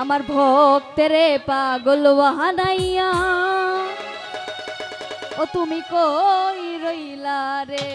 আমার ভক্তেরে পাগল বাহানাইয়া। ও তুমি কই রইলা রে?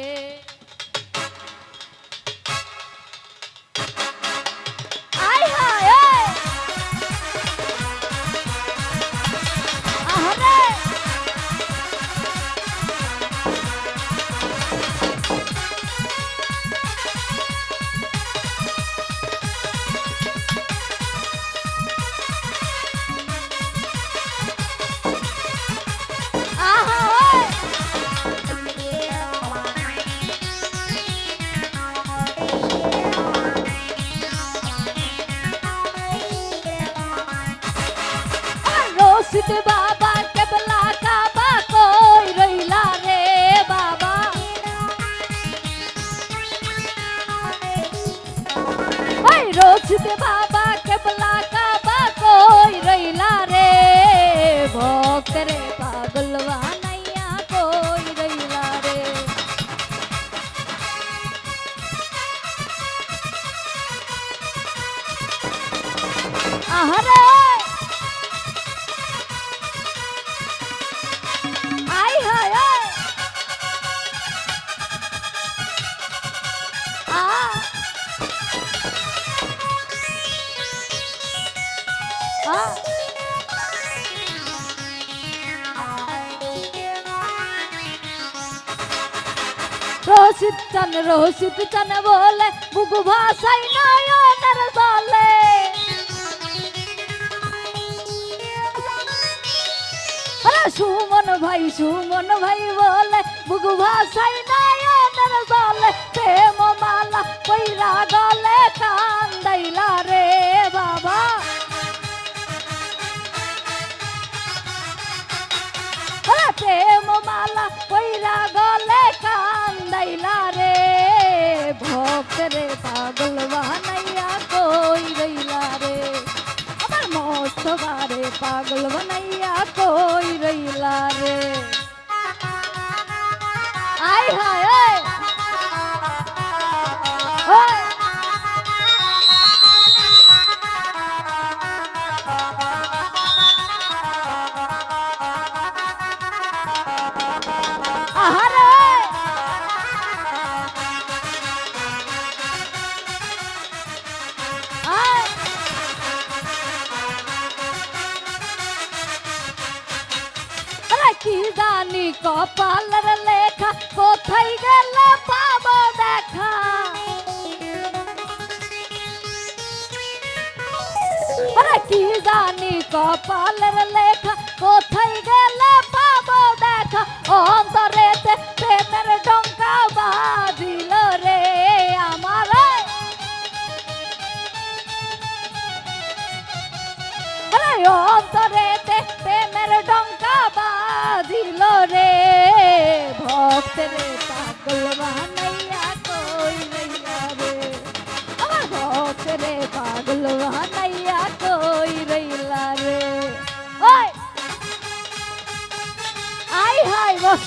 রসিদ বাবা কেবলা কাবা কই রইলা রে বাবা ওই রসিদ বাবা কেবলা কাবা কই রইলা রসিদ চান রসিদ চান বলে, বুকু ভাষাই নয়নের আরে সুমন ভাই সুমন ভাই বলে, বুকু ভাষাই নয়নের বলে। প্রেম মালা পইরা গলে কান্দাইলা রে বাবা। পাগল কি জানি কপালের লেখা, কোথায় গেলে পাবো দেখা? আরে কি জানি কপালের লেখা, কোথায় গেলে পাবো দেখা? অন্তরেতে প্রেমের ডঙ্কা বাজিল আ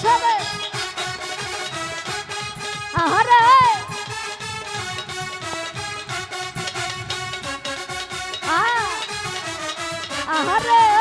আহারে।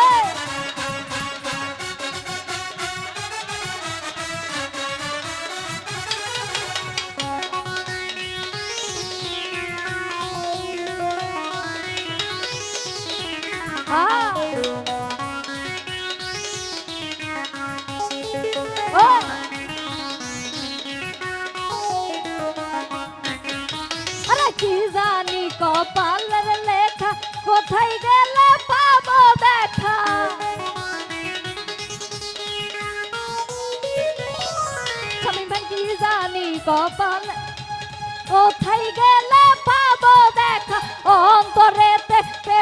জানি কপাল। কোথায় গেলে পাবো দেখা অন্তরে প্রেমের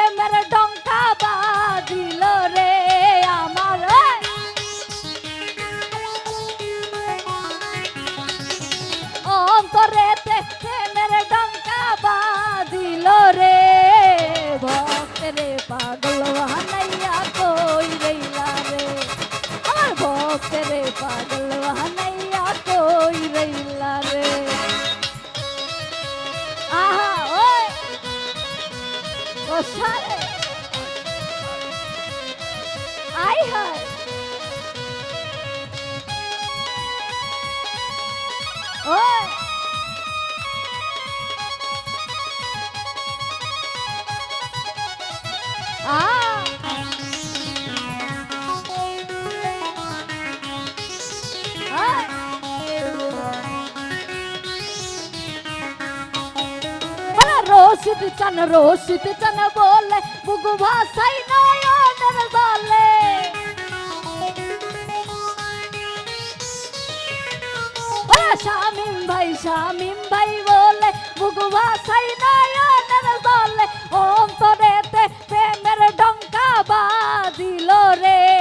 রশিদ চান রশিদ চান বলে বুকু ভাষাই নয়নের দলে শামিম ভাই শামিম ভাই বলে বুকু ভাষাই নয়নের দলে অন্তরেতে প্রেমের ডঙ্কা বাজিল রে।